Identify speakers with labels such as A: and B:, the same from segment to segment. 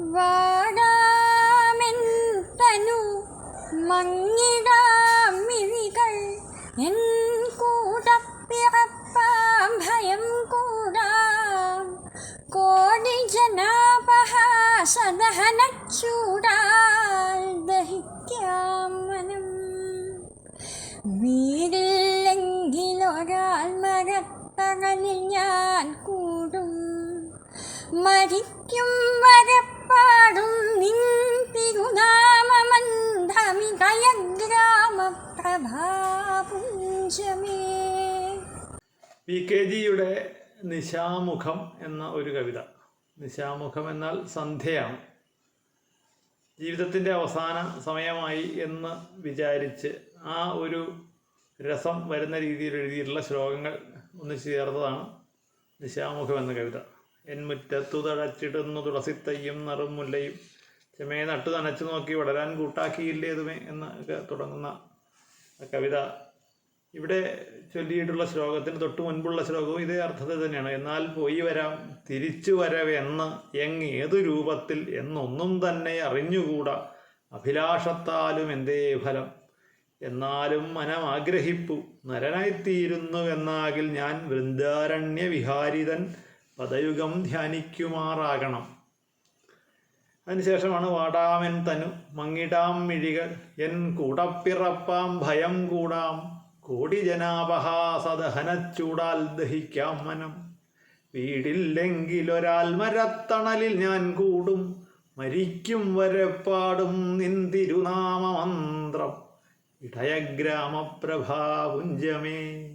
A: വാടാമെൻ തനു മങ്ങിടാം മിഴികൾ എൻ കൂടപ്പിറപ്പാം ഭയം കൂടാം. കോടി ജനാപഹാസദഹനച്ചൂടാൽ ദഹിക്കാം മനം. വീടില്ലെങ്കിലൊരാൾ മരത്തകലിൽ ഞാൻ കൂടും. മരിക്കും വരപ്പാടും തിരുനാമമന്ധാമികയഗ്രാമപ്രഭാപുഞ്ചമേ
B: പി കെ ജിയുടെ നിശാമുഖം എന്ന ഒരു കവിത. നിശാമുഖം എന്നാൽ സന്ധ്യയാണ്. ജീവിതത്തിന്റെ അവസാന സമയമായി എന്ന് വിചാരിച്ച് ആ ഒരു രസം വരുന്ന രീതിയിൽ എഴുതിയിട്ടുള്ള ശ്ലോകങ്ങൾ ഒന്ന് ചേർത്തതാണ് നിശാമുഖം എന്ന കവിത. എൻ മുറ്റത്തു തഴച്ചിടുന്നു തുളസിത്തയ്യും നറും മുല്ലയും. ചെമയെ നട്ടു നനച്ചു നോക്കി വളരാൻ കൂട്ടാക്കിയില്ലേതുമേ എന്നൊക്കെ തുടങ്ങുന്ന കവിത ഇവിടെ ചൊല്ലിയിട്ടുള്ള ശ്ലോകത്തിന് തൊട്ട് മുൻപുള്ള ശ്ലോകവും ഇതേ അർത്ഥത്തിൽ തന്നെയാണ്. എന്നാൽ പോയി വരാം തിരിച്ചു വരവെന്ന് എങ് ഏതു രൂപത്തിൽ എന്നൊന്നും തന്നെ അറിഞ്ഞുകൂടാ. അഭിലാഷത്താലും എന്തേ ഫലം? എന്നാലും മനം ആഗ്രഹിപ്പു. നരനായിത്തീരുന്നു എന്നാകിൽ ഞാൻ വൃന്ദാരണ്യ വിഹാരിതൻ പദയുഗം ധ്യാനിക്കുമാറാകണം. അതിനുശേഷമാണ് വാടാമൻ തനു. മങ്ങിടാം മിഴികൾ. എൻ കൂടപ്പിറപ്പാം ഭയം കൂടാം. കോടി ജനാപഹാസദഹനച്ചൂടാൽ ദഹിക്കാം മനം. വീടില്ലെങ്കിലൊരാൽ മരത്തണലിൽ ഞാൻ കൂടും. മരിക്കും വരെ പാടും നിൻ തിരുനാമമന്ത്രം. ഇടയഗ്രാമപ്രഭാപുഞ്ചമേ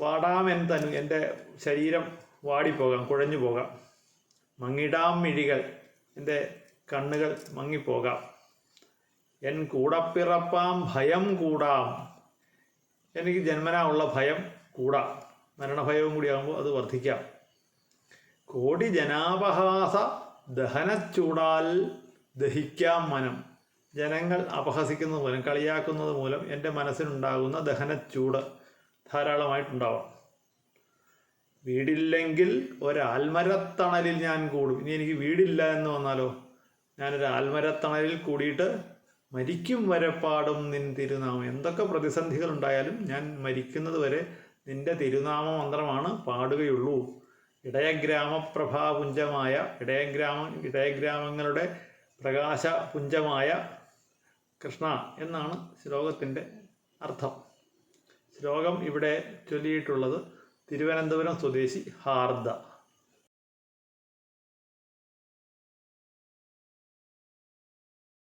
B: വാടാമൻ തനു. എന്റെ ശരീരം വാടിപ്പോകാം കുഴഞ്ഞു പോകാം മങ്ങിടാം മിഴികൾ. എന്റെ കണ്ണുകൾ മങ്ങിപ്പോകാം. എൻ കൂടപ്പിറപ്പാം ഭയം കൂടാം. എനിക്ക് ജന്മനാ ഉള്ള ഭയം കൂടാം. മരണഭയവും കൂടിയാകുമ്പോൾ അത് വർദ്ധിക്കാം. കോടി ജനാപഹാസ ദഹനച്ചൂടാൽ ദഹിക്കാം മനം. ജനങ്ങൾ അപഹസിക്കുന്നത് മൂലം കളിയാക്കുന്നത് മൂലം എന്റെ മനസ്സിനുണ്ടാകുന്ന ദഹനച്ചൂട് ധാരാളമായിട്ടുണ്ടാവാം. വീടില്ലെങ്കിൽ ഒരാൽമരത്തണലിൽ ഞാൻ കൂടും. ഇനി എനിക്ക് വീടില്ല എന്ന് വന്നാലോ? ഞാനൊരു ആൽമരത്തണലിൽ കൂടിയിട്ട് മരിക്കും വരെ പാടും നിൻ തിരുനാമം. എന്തൊക്കെ പ്രതിസന്ധികൾ ഉണ്ടായാലും ഞാൻ മരിക്കുന്നത് വരെ നിന്റെ തിരുനാമ മന്ത്രമാണ് പാടുകയുള്ളൂ. ഇടയഗ്രാമപ്രഭാപുഞ്ചമായ ഇടയഗ്രാമ ഇടയഗ്രാമങ്ങളുടെ പ്രകാശപുഞ്ചമായ കൃഷ്ണ എന്നാണ് ശ്ലോകത്തിന്റെ അർത്ഥം. ശ്ലോകം ഇവിടെ ചൊല്ലിയിട്ടുള്ളത്. തിരുവനന്തപുരം സ്വദേശി ഹാർദ.